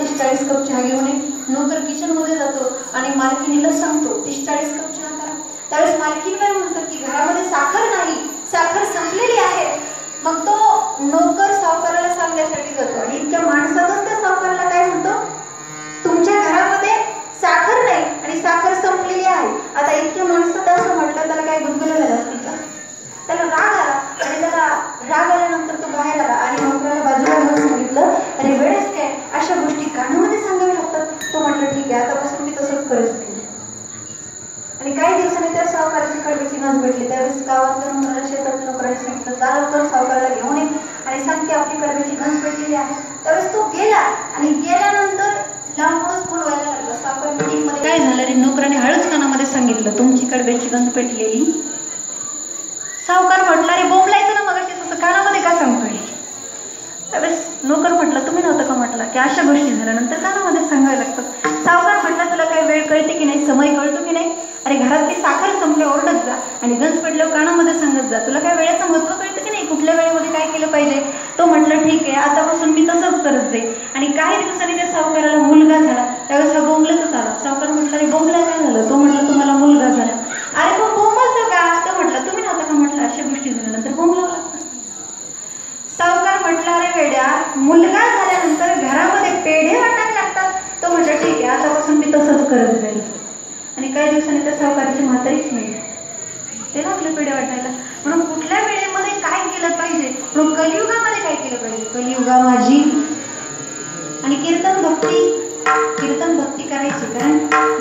तीस चाळीस कप चहा घेऊन ये. नोकर किचनमध्ये जातो आणि मालकिनीला सांगतो तीस चाळीस कप चहा करा. त्यावेळेस मालकीनबाई म्हणतात की घरामध्ये साखर नाही साखर संपलेली आहे. मग तो नोकर सावकाराला सांगण्यासाठी जातो. आणि इतक्या माणसातच त्या सावकाराला काय म्हणतो? तुमच्या घरामध्ये साखर नाही आणि साखर संपलेली आहे. आता इतक्या माणसात आहे आतापासून मी तसंच करत आणि काही दिवसांनी त्या सावकाराची कडवीची नस भेटली. त्यावेळेस गावात मला शेतात नोकराने सांगितलं जा लवकर सावकाराला घेऊन ये आणि सांगते आपली कडवीची नस भेटलेली आहे. त्यावेळेस तो गेला आणि गेल्यानंतर लांबूनच फोन व्हायला लागला. सावकार मीटिंगमध्ये काय झालं रे? नोकराने हळूच कानामध्ये सांगितलं तुमची कडव्याची गंज पेटलेली सावकार म्हटलं अरे बोंबलायचं ना मग तसं कानामध्ये का सांगतोय? त्यावेळेस नोकर म्हटलं तुम्ही नव्हतं का? म्हटलं की अशा गोष्टी झाल्यानंतर कानामध्ये सांगायला लागतात. सावकार म्हटलं तुला काही वेळ कळते की नाही? समय कळतो की नाही? अरे घरातली साखर संपले ओरडत जा आणि गंज पडल्यावर कानामध्ये सांगत जा. तुला काय वेळेचं महत्त्व कळतं की नाही? कुठल्या वेळेमध्ये काय केलं पाहिजे? तो म्हटलं ठीक आहे आतापासून मी तसंच करत जाईल आणि काही दिवसांनी त्या सावकाराला मुलगा झाला. त्यावेळेस हा बोंबलतच आला. सावकार म्हटलं अरे बोंगला काय झालं? तो म्हटलं तुम्हाला मुलगा झाला. अरे मग बोंबलतो का? तो म्हटलं तुम्ही नव्हता का? म्हटलं अशा गोष्टी झाल्यानंतर बोंबला सावकार म्हटलं अरे वेड्या मुलगा झाल्यानंतर घरामध्ये आतापासून मी तसंच करत जाईल आणि काही दिवसांनी त्या सावकाराची म्हातारीच नाही ते ना आपल्या पिढ्या वाटायला म्हणून कुठल्या वेळेमध्ये काय केलं पाहिजे? म्हणून कलियुगामध्ये काय केलं पाहिजे? कलियुगा माझी. आणि कीर्तन भक्ती कीर्तन भक्ती करायची कारण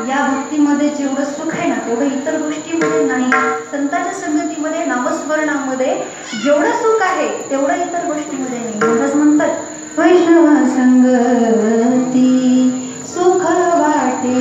या भक्तीमध्ये जेवढं सुख आहे ना तेवढं इतर गोष्टीमध्ये नाही. संतांच्या संगतीमध्ये नामस्मरणामध्ये जेवढं सुख आहे तेवढं इतर गोष्टीमध्ये नाही. म्हणतात वैष्णव संगती सुख वाटे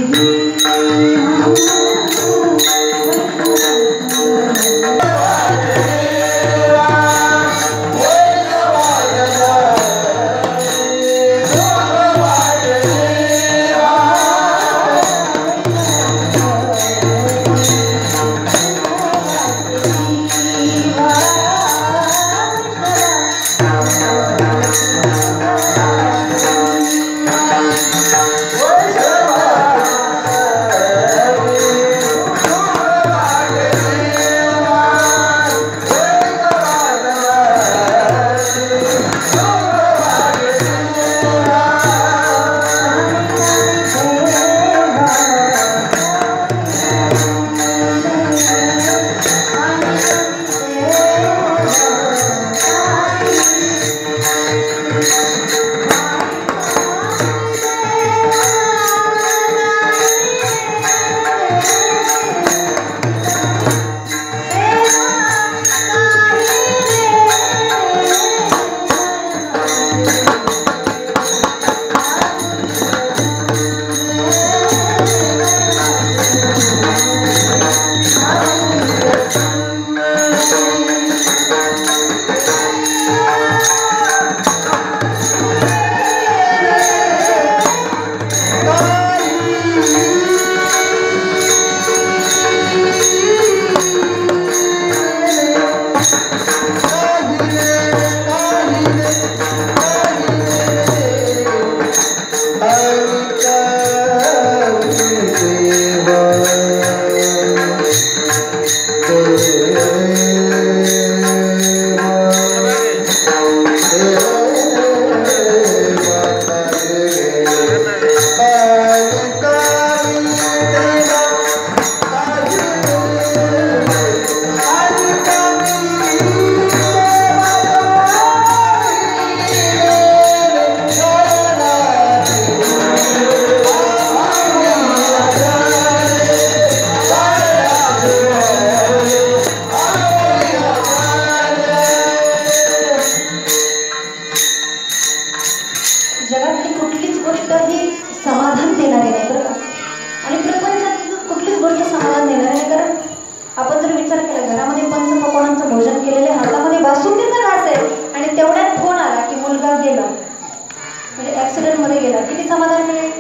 म्हणजे ऍक्सिडेंटमध्ये गेला. किती समाधान मिळेल?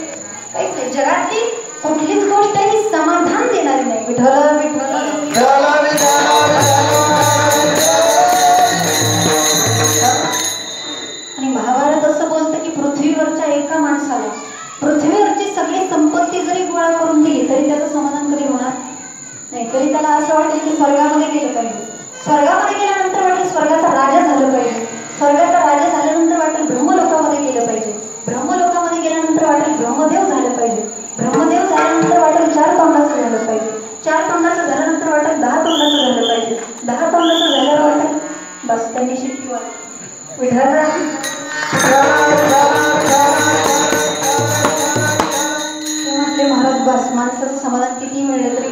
काहीच नाही. जगातली कुठलीच गोष्ट ही समाधान देणारी नाही. विठल आणि महाभारत असं बोलतं की पृथ्वीवरच्या एका माणसाला पृथ्वीवरची सगळी संपत्ती जरी गोळा करून दिली तरी त्याचं समाधान कधी होणार? नाही तरी त्याला असं वाटेल की स्वर्गामध्ये गेलं पाहिजे. स्वर्गा महाराज बस माणसाचं समाधान किती मिळेल तरी